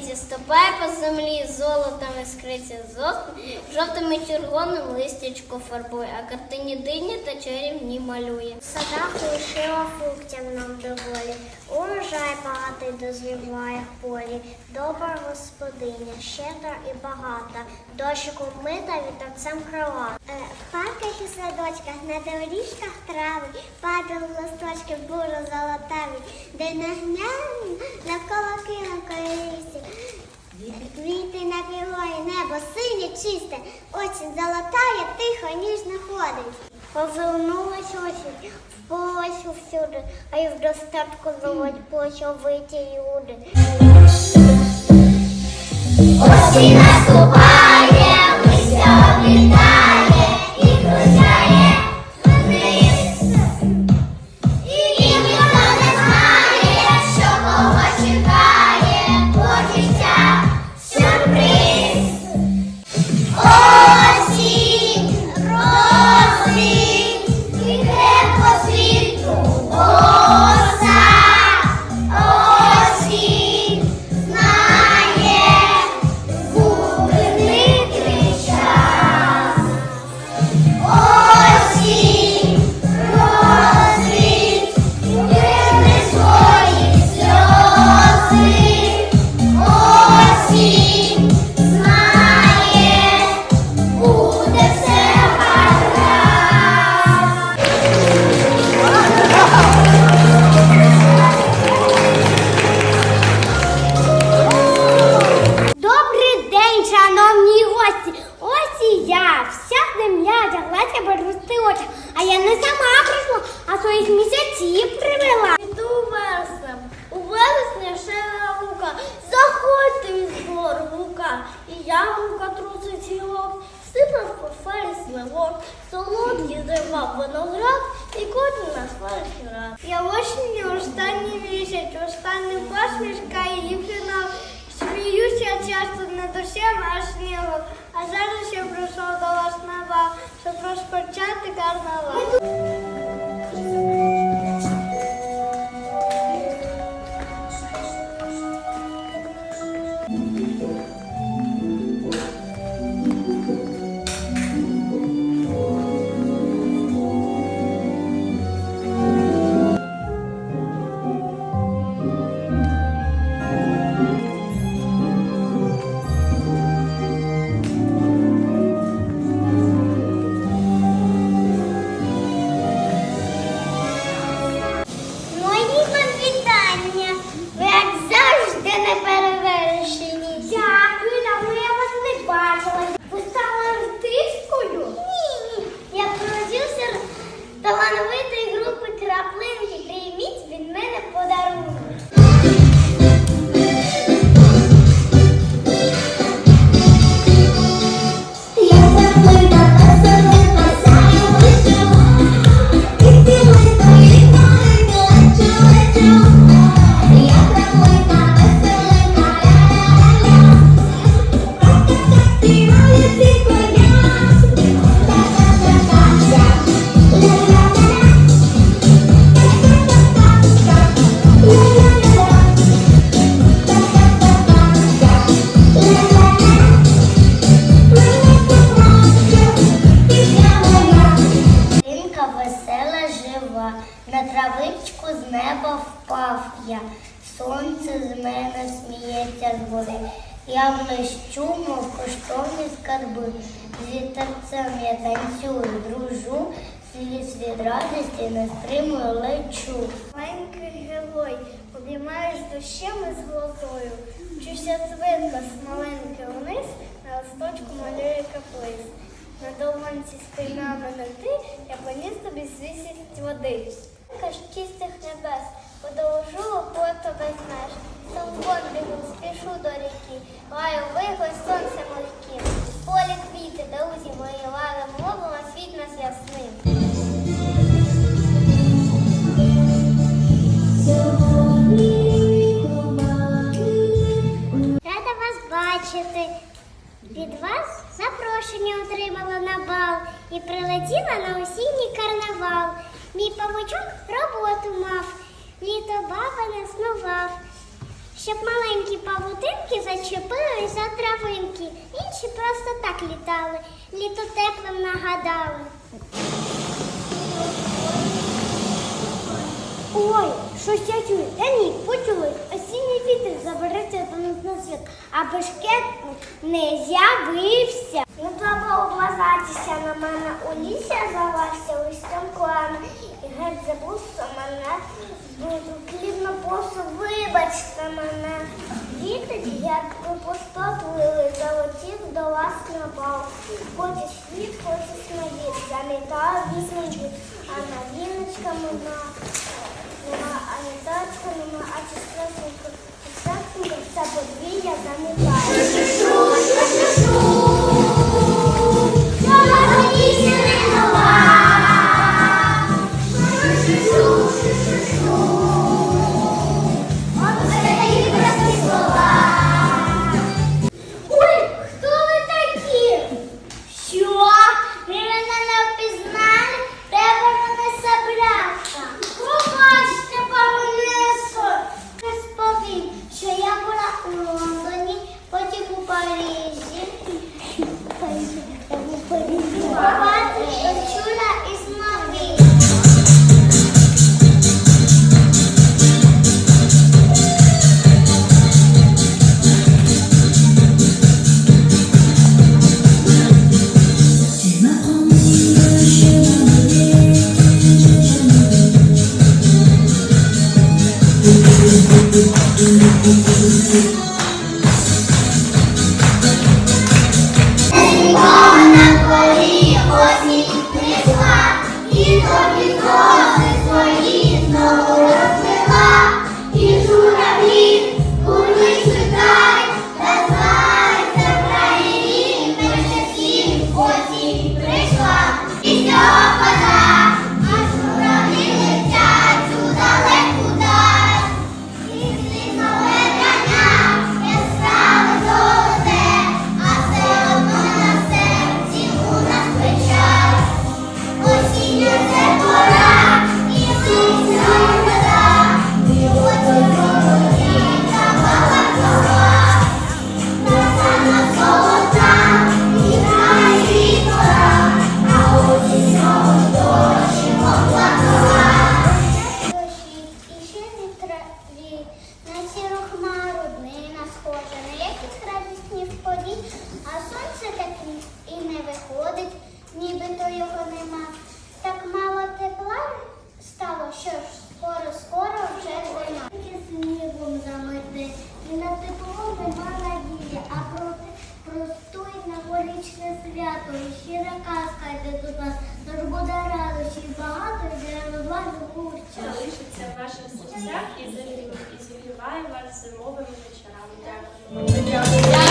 Ступай по землі, золотом іскриться зоску, жовтим і червоним листячко фарбує, а картині дині та чарівні малює. В садах лишила фруктів нам доволі, урожай багатий дозріває в полі. Добра господиня, щедра і багата, дощиком мита вітерцем крила. Е, в парках і садочках, на доріжках трави, падали листочки буро золотаві, де нагням навколо кинула лісі. Квіти на небо синє чисте, осінь золотає, тихо, ніжно ходить. Повернулась осінь, вполась всюди, а й в достатку золоть плечовиті люди. Осінь наступає, листя облітає Місяців привела. Іду вереснем, у вересні ще лука, заходьте від збору лука, і яблука трусить гілок, сипав в портфелі сливок, солодкий зривав виноград і кожен на свій рад. Я осінню останній місяць, остання посмішка і фінал. Сміюся часто над усім аж снігом, а зараз я прийшов до вас на бал, щоб розпочати карнавал. Травичку з неба впав я. Сонце з мене сміється з. Я блищу, мов коштовні скарби. З вітерцем я танцюю, дружу, сліз від радості не стримую, лечу. Маленький герой, обіймаєш і з глазою. Вчуся свинка з маленьки вниз, на листочку малює каплис. На долонці спинами на ти, я поніс тобі свісість води. Каш чистих небес, подовжу оплоту без меж. Солбон бігу, спішу до ріки, лаю вихой сонце моряки. Полі квіти, друзі мої, лали мову, а світ нас ясним. Рада вас бачити. Від вас запрошення отримала на бал і прилетіла на осінній карнавал. Мій павучок роботу мав, літо баба не снував. щоб маленькі павутинки зачепились за травинки. Інші просто так літали, літо теплим нагадали. Ой, щось я чую. Та ні, почули. Осінній вітер забереться до нас на світ, а бешкетник не з'явився. Не треба облазатися на мене у лісі завався листям клана. І геть забувся мене. Буду плідно просто вибачте мене. Діти, як ви пустоплили, залетів до вас на бал. Хочеш світ, хочеш на вік, замітаю віснички, а на віночками на нема ані тачка, нема, а чи стресенько, все подвір'я замітає. Простують новорічне свято, і щира казка йде до нас, тож буде радощі багато, де розваги гурча. залишиться в ваших серцях і зігріває вас зимовими вечорами. Дякую.